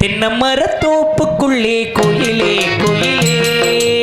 தென்னமர தோப்புக்குள்ளே கோயிலே கோயிலே.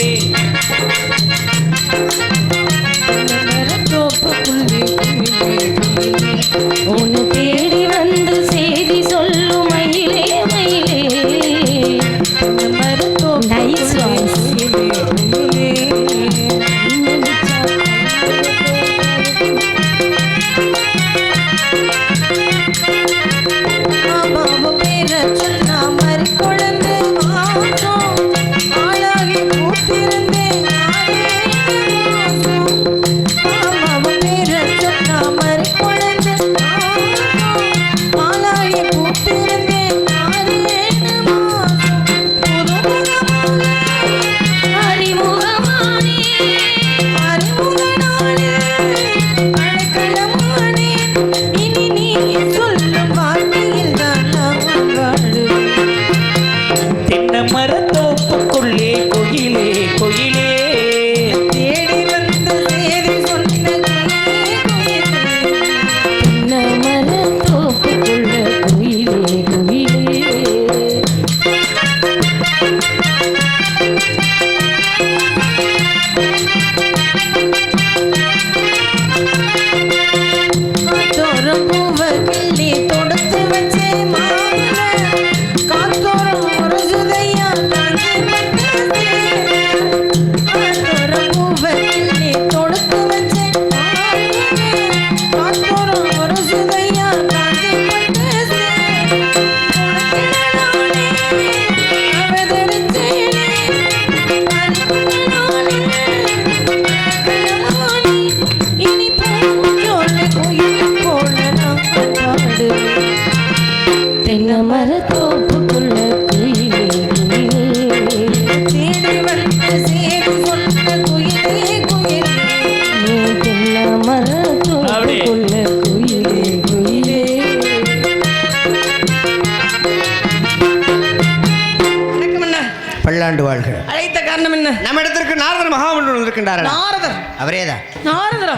என்ன? நம்ம இடத்திற்கு நாரதர் மகாமண்டலம் இருக்கின்றாரா? நாரதர்? அவரேதான் நாரதரா?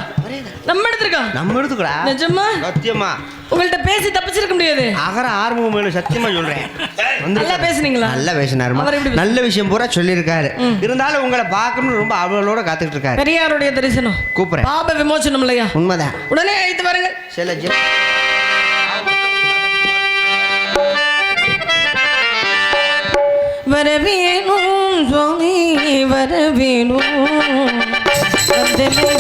நம்ம இடத்திருக்கா நம்ம இடத்துக்குடா நிஜமா? சத்தியமா? உங்கள்ட்ட பேசி தப்பிச்சிருக்க முடியாது. அகர ஆர்வம் வேணும் சத்தியமா சொல்றேன். நல்லா பேசுனீங்களா? நல்ல பேசினாருமா நல்ல விஷயம் பூரா சொல்லியிருக்காரு. இருந்தாலும் உங்களை பார்க்கணும்னு ரொம்ப அவளோட காத்துக்கிட்டு இருக்காரு. பெரியாருடைய தரிசனம். கூப்பிடுறேன். பாப விமோசனம் இல்லையா? உண்மைதான். உடனே அழைத்து பாருங்க சில வரவேணும் சுவாமி வரவேணும்.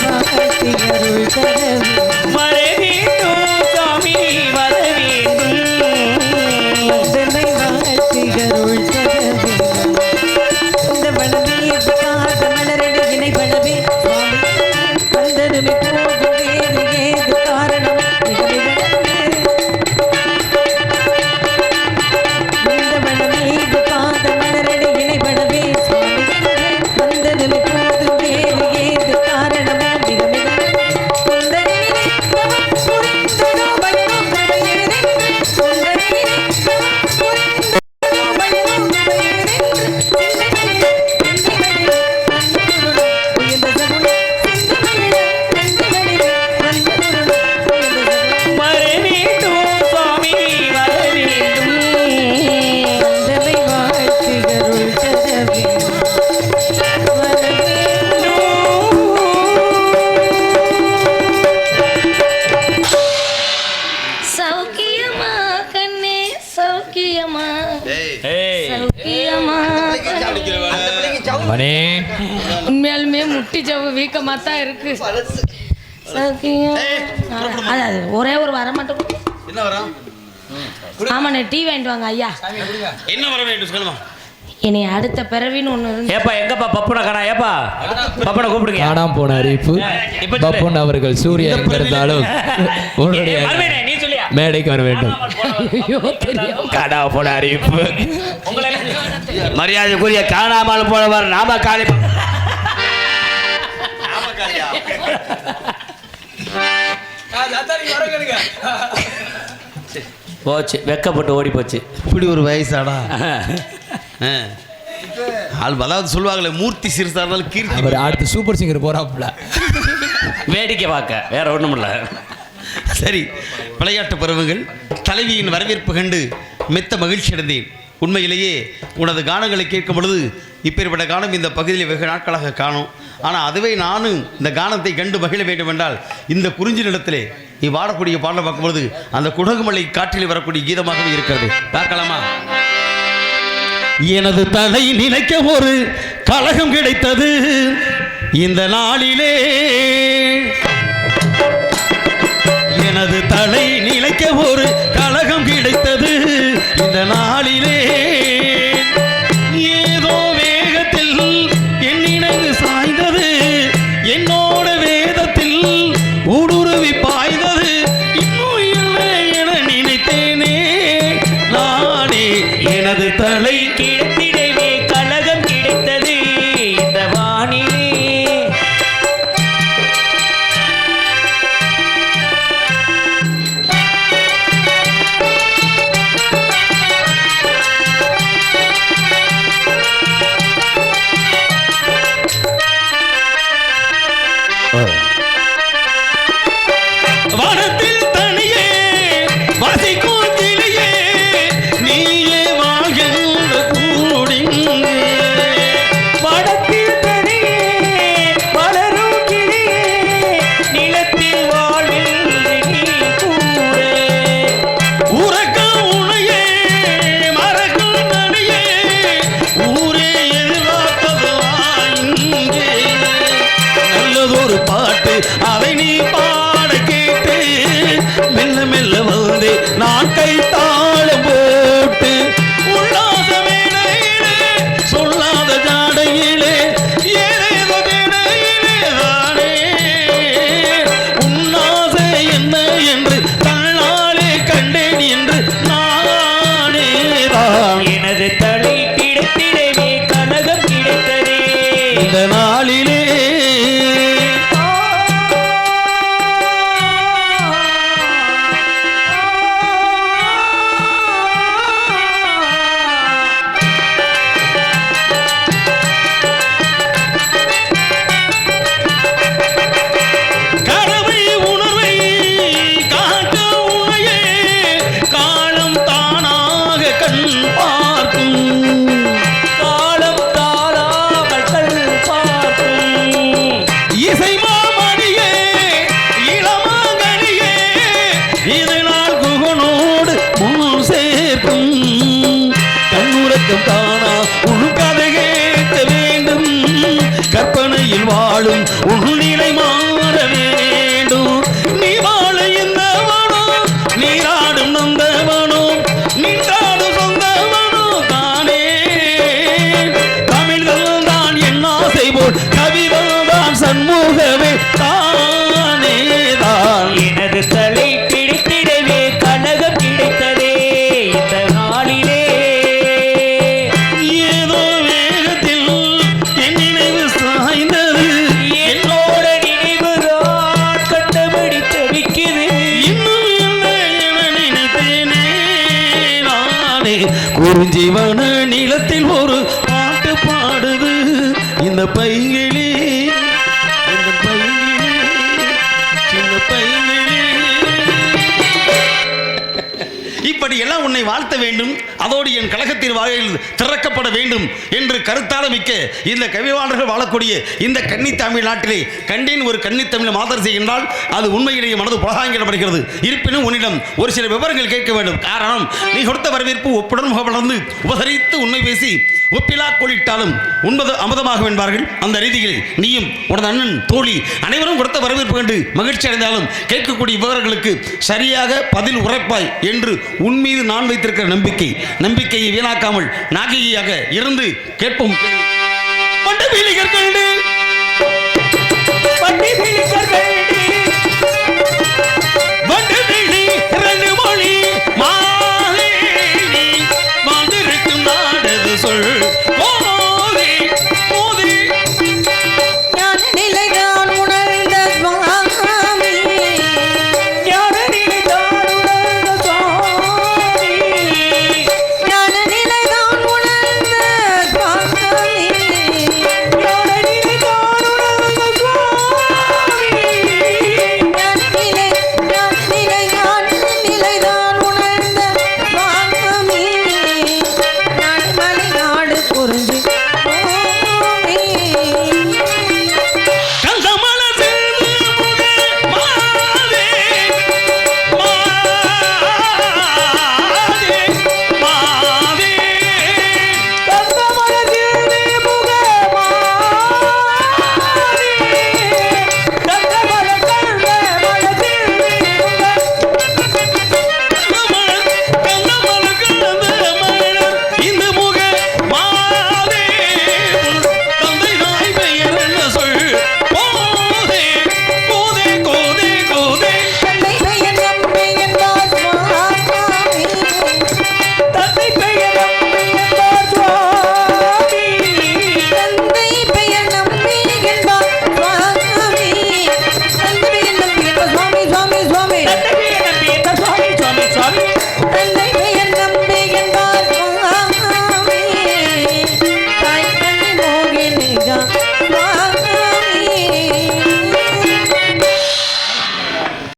வாழ்த்தி அருள் தரவேணும் வர வேண்டும் சாமி வர வேண்டும் வந்தமை வாழ்த்தி அருள் தரவேணும் இந்த வளமே காத மலரடி வினை பழவே சுவாமி வந்ததுமே போகும் வேறு ஏது தான் இருக்கு. சௌக்கியம் அது அது ஒரே ஒரு வர மட்டும் என்ன வரும்? ஆமாண்ணே டீ வாங்கிட்டு வாங்க ஐயா. என்ன வர வேண்டும் சொல்லுமா? இனி அடுத்த பிறவின்னு ஒன்று இருந்து ஏப்பா எங்கப்பா பப்புன கடா ஏப்பா? பப்புன கூப்பிடுங்க. காணாம போன அறிவிப்பு. பப்புன் அவர்கள் சூர்யா எங்க இருந்தாலும் உன்னுடைய மேடைக்கு வர வேண்டும். கடா போன அறிவிப்பு. மரியாதைக்குரிய காணாமல் போனவர் நாம காலி போச்சு வெக்கப்பட்டு ஓடி போச்சு. இப்படி ஒரு வயசாடா? ஆ. ஆள் அதாவது சொல்லுவாங்களே மூர்த்தி சிறுசா இருந்தாலும் கீர்த்தி. அவர் அடுத்து சூப்பர் சிங்கர் போறாப்புல. வேடிக்கை பார்க்க வேற ஒண்ணும் இல்ல. சரி விளையாட்டு பருவங்கள். தலைவியின் வரவேற்பு கண்டு மெத்த மகிழ்ச்சி அடைந்தேன். உண்மையிலேயே உனது கானங்களை கேட்கும் பொழுது இப்பேற்பட்ட கானம் இந்த பகுதியில் வெகு நாட்களாக காணும். ஆனால் அதுவே நானும் இந்த கானத்தை கண்டு மகிழ வேண்டும் என்றால் இந்த குறிஞ்சி நிலத்திலே நீ வாடக்கூடிய பாடலை பார்க்கும்பொழுது அந்த குடகுமலை காற்றில் வரக்கூடிய கீதமாகவே இருக்கிறது. பார்க்கலாமா? எனது தலை நினைக்க ஒரு கழகம் கிடைத்தது. இந்த நாளிலே எனது தலை நிலைக்க ஒரு கழகம் கிடைத்தது. இந்த நாளிலே அதை நீ பாட 你贼拉 குறிஞ்சிவன நிலத்தில் ஒரு பாட்டு பாடுது. இந்த பைங்கிளி என்னை வாழ்த்த வேண்டும் அதோடு என் கழகத்தின் வாயில் திறக்கப்பட வேண்டும் என்று கருத்தால மிக்க இந்த கவிவாளர்கள் வாழக்கூடிய இந்த கன்னி தமிழ் நாட்டிலே கண்டேன் ஒரு கன்னி தமிழ் மாதர் செய்கின்றால் அது உண்மையிலேயே மனது புலகாங்கிடப்படுகிறது இருப்பினும் உன்னிடம் ஒரு சில விவரங்கள் கேட்க வேண்டும். காரணம் நீ கொடுத்த வரவேற்பு ஒப்புடன் முகவளர்ந்து உபசரித்து உண்மை பேசி ஒப்பிலா கோலிட்டாலும் உண்பது அமுதமாக என்பார்கள். அந்த ரீதியில் நீயும் உனது அண்ணன் தோழி அனைவரும் கொடுத்த வரவேற்பு கண்டு மகிழ்ச்சி அடைந்தாலும் கேட்கக்கூடிய விவரங்களுக்கு சரியாக பதில் உரைப்பாய் என்று உன் மீது நான் வைத்திருக்கிற நம்பிக்கை. நம்பிக்கையை வீணாக்காமல் நாகிகையாக இருந்து கேட்போம். மண்டபீலிகர்களே,